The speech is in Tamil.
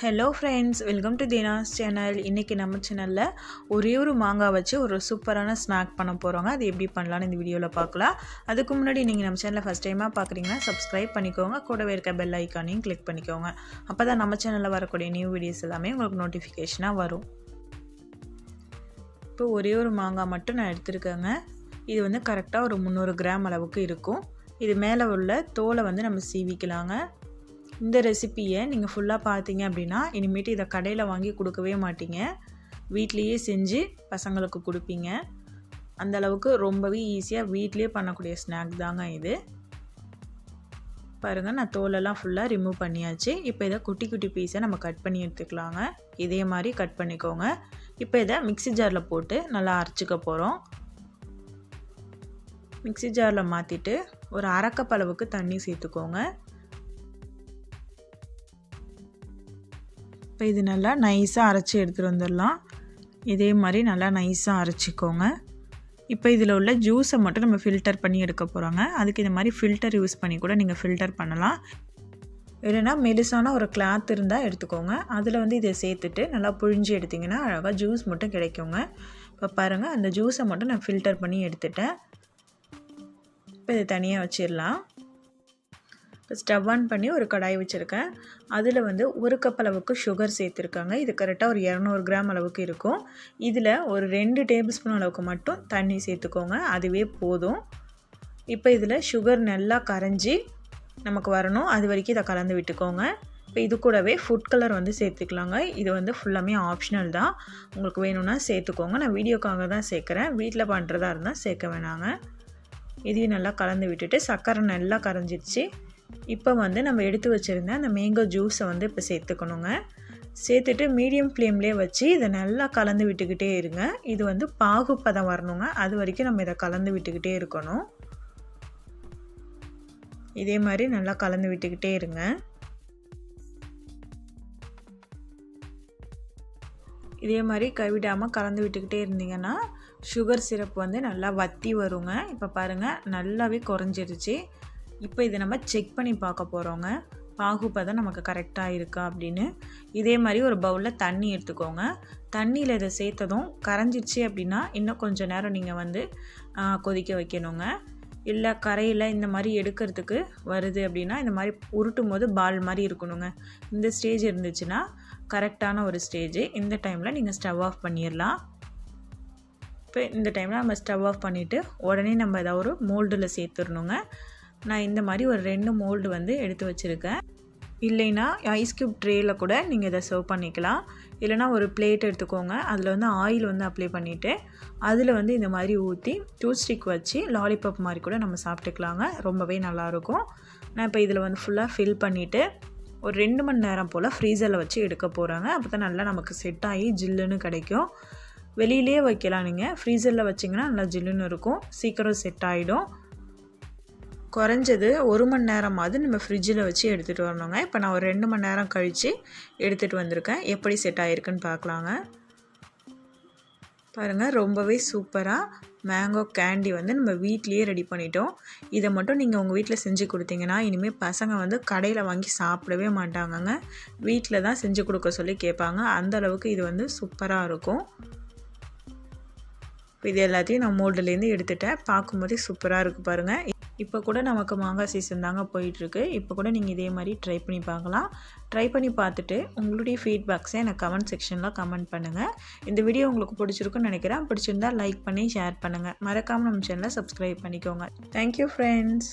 Hello friends welcome to Deena's channel இன்றைக்கி நம்ம சேனலில் ஒரே ஒரு மாங்காய் வச்சு ஒரு சூப்பரான ஸ்நாக் பண்ண போகிறோங்க அது எப்படி பண்ணலான்னு இந்த வீடியோவில் பார்க்கலாம். அதுக்கு முன்னாடி நீங்கள் நம்ம சேனலில் ஃபஸ்ட் டைமாக பார்க்குறீங்கன்னா சப்ஸ்கிரைப் பண்ணிக்கோங்க. கூடவே இருக்க பெல் ஐக்கானையும் கிளிக் பண்ணிக்கோங்க. அப்போ தான் நம்ம சேனலில் வரக்கூடிய நியூ வீடியோஸ் எல்லாமே உங்களுக்கு நோட்டிஃபிகேஷனாக வரும். இப்போ ஒரே ஒரு மாங்காய் மட்டும் நான் எடுத்துருக்கேங்க. இது வந்து கரெக்டாக ஒரு முந்நூறு கிராம் அளவுக்கு இருக்கும். இது மேலே உள்ள தோலை வந்து நம்ம சீவிக்கலாங்க. இந்த ரெசிப்பியை நீங்கள் ஃபுல்லாக பார்த்தீங்க அப்படின்னா இனிமேட்டு இதை கடையில் வாங்கி கொடுக்கவே மாட்டீங்க. வீட்லேயே செஞ்சு பசங்களுக்கு கொடுப்பீங்க. அந்தளவுக்கு ரொம்பவே ஈஸியாக வீட்லேயே பண்ணக்கூடிய ஸ்நாக் தாங்க இது. பாருங்கள் நான் தோலெல்லாம் ஃபுல்லாக ரிமூவ் பண்ணியாச்சு. இப்போ இதை குட்டி குட்டி பீஸை நம்ம கட் பண்ணி எடுத்துக்கலாங்க. இதே மாதிரி கட் பண்ணிக்கோங்க. இப்போ இதை மிக்சி ஜாரில் போட்டு நல்லா அரைச்சிக்க போகிறோம் மிக்சி ஜாரில் மாற்றிட்டு ஒரு அரைக்கப்பளவுக்கு தண்ணி சேர்த்துக்கோங்க. இப்போ இது நல்லா நைஸாக அரைச்சி எடுத்துகிட்டு வந்துடலாம். இதே மாதிரி நல்லா நைஸாக அரைச்சிக்கோங்க. இப்போ இதில் உள்ள ஜூஸை மட்டும் நம்ம ஃபில்டர் பண்ணி எடுக்க போகிறோங்க அதுக்கு இந்த மாதிரி ஃபில்டர் யூஸ் பண்ணி கூட நீங்கள் ஃபில்டர் பண்ணலாம். இல்லைன்னா மெலிசான ஒரு கிளாத் இருந்தால் எடுத்துக்கோங்க. அதில் வந்து இதை சேர்த்துட்டு நல்லா புழிஞ்சு எடுத்திங்கன்னா அழகாக ஜூஸ் மட்டும் கிடைக்குங்க. இப்போ பாருங்கள் அந்த ஜூஸை மட்டும் நான் ஃபில்டர் பண்ணி எடுத்துட்டேன். இப்போ இதை தனியாக வச்சிடலாம். இப்போ ஸ்டவ் ஆன் பண்ணி ஒரு கடாய் வச்சுருக்கேன். அதில் வந்து ஒரு கப் அளவுக்கு சுகர் சேர்த்துருக்காங்க. இது கரெக்டாக ஒரு இரநூறு கிராம் அளவுக்கு இருக்கும். இதில் ஒரு ரெண்டு டேபிள் ஸ்பூன் அளவுக்கு மட்டும் தண்ணி சேர்த்துக்கோங்க. அதுவே போதும். இப்போ இதில் சுகர் நல்லா கரைஞ்சி நமக்கு வரணும். அது வரைக்கும் இதை கலந்து விட்டுக்கோங்க. இப்போ இது கூடவே ஃபுட் கலர் வந்து சேர்த்துக்கலாங்க. இது வந்து ஃபுல்லாமே ஆப்ஷனல் தான். உங்களுக்கு வேணும்னா சேர்த்துக்கோங்க. நான் வீடியோக்காக தான் சேர்க்குறேன். வீட்டில் பண்ணுறதா இருந்தால் சேர்க்க வேணாங்க. இதையும் நல்லா கலந்து விட்டுட்டு சர்க்கரை நல்லா கரைஞ்சிடுச்சு இப்போ வந்து நம்ம எடுத்து வச்சுருந்த அந்த மேங்கோ ஜூஸை வந்து இப்போ சேர்த்துக்கணுங்க. சேர்த்துட்டு மீடியம் ஃப்ளேம்லேயே வச்சு இதை நல்லா கலந்து விட்டுக்கிட்டே இருங்க. இது வந்து பாகுப்பதம் வரணுங்க. அது வரைக்கும் நம்ம இதை கலந்து விட்டுக்கிட்டே இருக்கணும். இதே மாதிரி நல்லா கலந்து விட்டுக்கிட்டே இருங்க. இதே மாதிரி கைவிடாமல் கலந்து விட்டுக்கிட்டே இருந்தீங்கன்னா சுகர் சிரப் வந்து நல்லா வத்தி வருங்க. இப்போ பாருங்கள் நல்லாவே குறைஞ்சிருச்சு. இப்போ இதை நம்ம செக் பண்ணி பார்க்க போகிறோங்க பாகுபதம் நமக்கு கரெக்டாக இருக்கா அப்படின்னு. இதே மாதிரி ஒரு பவுலில் தண்ணி எடுத்துக்கோங்க. தண்ணியில் இதை சேர்த்ததும் கரைஞ்சிடுச்சு அப்படின்னா இன்னும் கொஞ்சம் நேரம் நீங்கள் வந்து கொதிக்க வைக்கணுங்க. இல்லை கரையில் இந்த மாதிரி எடுக்கிறதுக்கு வருது அப்படின்னா இந்த மாதிரி உருட்டும் போது பால் மாதிரி இருக்கணுங்க. இந்த ஸ்டேஜ் இருந்துச்சுன்னா கரெக்டான ஒரு ஸ்டேஜ் இந்த டைமில் நீங்கள் ஸ்டவ் ஆஃப் பண்ணிடலாம் இப்போ இந்த டைமில் நம்ம ஸ்டவ் ஆஃப் பண்ணிவிட்டு உடனே நம்ம ஏதாவது ஒரு மோல்டில் சேர்த்துடணுங்க. நான் இந்த மாதிரி ஒரு ரெண்டு மோல்டு வந்து எடுத்து வச்சுருக்கேன். இல்லைன்னா ஐஸ் க்யூப் ட்ரேயில் கூட நீங்கள் இதை சர்வ் பண்ணிக்கலாம். இல்லைனா ஒரு பிளேட் எடுத்துக்கோங்க. அதில் வந்து ஆயில் வந்து அப்ளை பண்ணிவிட்டு அதில் வந்து இந்த மாதிரி ஊற்றி டூ ஸ்டிக் வச்சு லாலிபாப் மாதிரி கூட நம்ம சாப்பிட்டுக்கலாங்க. ரொம்பவே நல்லாயிருக்கும். நான் இப்போ இதில் வந்து ஃபுல்லாக ஃபில் பண்ணிவிட்டு ஒரு ரெண்டு மணி நேரம் போல் ஃப்ரீசரில் வச்சு எடுக்க போகிறாங்க அப்போ தான் நல்லா நமக்கு செட் ஆகி ஜில்லுன்னு கிடைக்கும். வெளியிலே வைக்கலாம் நீங்கள் ஃப்ரீசரில் வச்சிங்கன்னா நல்லா ஜில்லுன்னு இருக்கும். சீக்கிரம் செட் ஆகிடும் குறைஞ்சது ஒரு மணி நேரமாவது நம்ம ஃப்ரிட்ஜில் வச்சு எடுத்துகிட்டு வரணுங்க. இப்போ நான் ஒரு ரெண்டு மணி நேரம் கழித்து எடுத்துகிட்டு வந்திருக்கேன். எப்படி செட் ஆகிருக்குன்னு பார்க்கலாங்க. பாருங்கள் ரொம்பவே சூப்பராக மேங்கோ கேண்டி வந்து நம்ம வீட்லேயே ரெடி பண்ணிட்டோம். இதை மட்டும் நீங்கள் உங்கள் வீட்டில் செஞ்சு கொடுத்தீங்கன்னா இனிமேல் பசங்க வந்து கடையில் வாங்கி சாப்பிடவே மாட்டாங்கங்க. வீட்டில் தான் செஞ்சு கொடுக்க சொல்லி கேட்பாங்க. அந்தளவுக்கு இது வந்து சூப்பராக இருக்கும். இது எல்லாத்தையும் நான் மோல்டுலேருந்து எடுத்துட்டேன். பார்க்கும்போதே சூப்பராக இருக்குது பாருங்கள் இப்போ கூட நமக்கு மாங்காய் சீசன் தாங்க போயிட்டுருக்கு. இப்போ கூட நீங்கள் இதே மாதிரி ட்ரை பண்ணி பார்க்கலாம். ட்ரை பண்ணி பார்த்துட்டு உங்களுடைய ஃபீட்பேக்ஸை எனக்கு கமெண்ட் செக்ஷனில் கமெண்ட் பண்ணுங்கள் இந்த வீடியோ உங்களுக்கு பிடிச்சிருக்குன்னு நினைக்கிறேன். பிடிச்சிருந்தா லைக் பண்ணி ஷேர் பண்ணுங்கள் மறக்காமல் நம்ம சேனலை சப்ஸ்கிரைப் பண்ணிக்கோங்க. Thank you friends